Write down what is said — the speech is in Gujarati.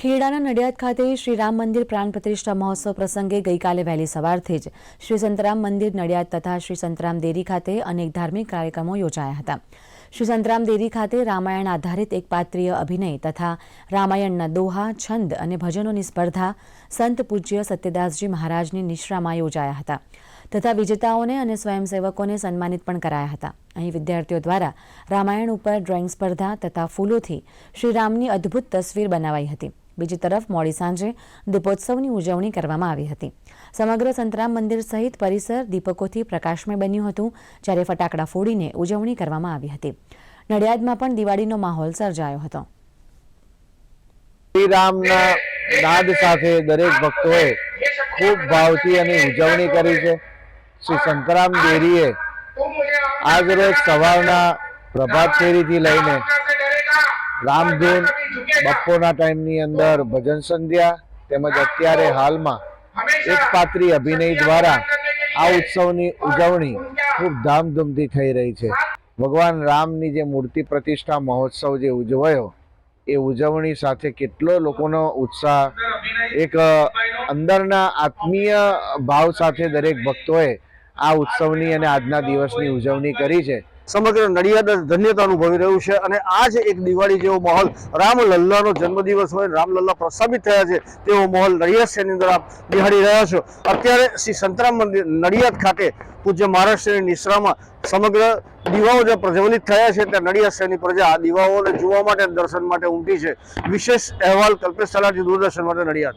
ખેડાના નડિયાદ ખાતે શ્રી રામ મંદિર પ્રાણ પ્રતિષ્ઠા મહોત્સવ પ્રસંગે ગઈકાલે વહેલી સવારથી જ શ્રી સંતરામ મંદિર નડિયાદ તથા શ્રી સંતરામ દેરી ખાતે અનેક ધાર્મિક કાર્યક્રમો યોજાયા હતા. શ્રી સંતરામ દેરી ખાતે રામાયણ આધારિત એક પાત્રીય અભિનય તથા રામાયણના દોહા, છંદ અને ભજનોની સ્પર્ધા સંત પૂજ્ય સત્યદાસજી મહારાજની નિશ્રામાં યોજાયા હતા તથા વિજેતાઓને અને સ્વયંસેવકોને સન્માનિત પણ કરાયા હતા. અહીં વિદ્યાર્થીઓ દ્વારા રામાયણ ઉપર ડ્રોઈંગ સ્પર્ધા તથા ફૂલોથી શ્રીરામની અદ્ભુત તસવીર બનાવાઈ હતી. બીજી તરફ મોડી સાંજે દીપોત્સવની ઉજવણી કરવામાં આવી હતી. સમગ્ર સંતરામ મંદિર સહિત પરિસર દીપકોથી પ્રકાશમય બન્યું હતું, જ્યારે ફટાકડા ફોડીને ઉજવણી કરવામાં આવી હતી. નડિયાદમાં પણ દિવાળીનો માહોલ સર્જાયો હતો. શ્રીરામના નાદ સાથે દરેક ભક્તોએ ખૂબ ભાવથી એની ઉજવણી કરી છે. શ્રી સંતરામ દેરીએ આજ રોજ સવારના પ્રભાત ફેરીથી લઈને રામધૂન બપોરના ટાઈમની અંદર ભજન સંધ્યા તેમજ અત્યારે હાલમાં એક પાત્રી અભિનય દ્વારા આ ઉત્સવની ઉજવણી. ખૂબ ધામધૂમથી થઈ રહી છે. ભગવાન રામની જે મૂર્તિ પ્રતિષ્ઠા મહોત્સવ જે ઉજવાયો એ ઉજવણી સાથે કેટલો લોકોનો ઉત્સાહ એક અંદરના આત્મીય ભાવ સાથે દરેક ભક્તોએ આ ઉત્સવની અને આજના દિવસની ઉજવણી કરી છે. સમગ્ર નડિયાદ ધન્યતા અનુભવી રહ્યું છે અને આ જ એક દિવાળી જેવો માહોલ રામલલ્લાનો જન્મદિવસ હોય રામલલ્લા પ્રસ્થાપિત થયા છે, તેવો માહોલ નડિયાદ શહેરની અંદર આપ નિહાળી રહ્યા છો. અત્યારે શ્રી સંતરામ મંદિર નડિયાદ ખાતે પૂજ્ય મહારાષ્ટ્રની નિશ્રામાં સમગ્ર દીવાઓ જે પ્રજ્વલિત થયા છે, ત્યાં નડિયાદ શહેરની પ્રજા આ દીવાઓને જોવા માટે દર્શન માટે ઉમટી છે. વિશેષ અહેવાલ કલ્પેશ તલાટી દૂરદર્શન માટે નડિયાદ.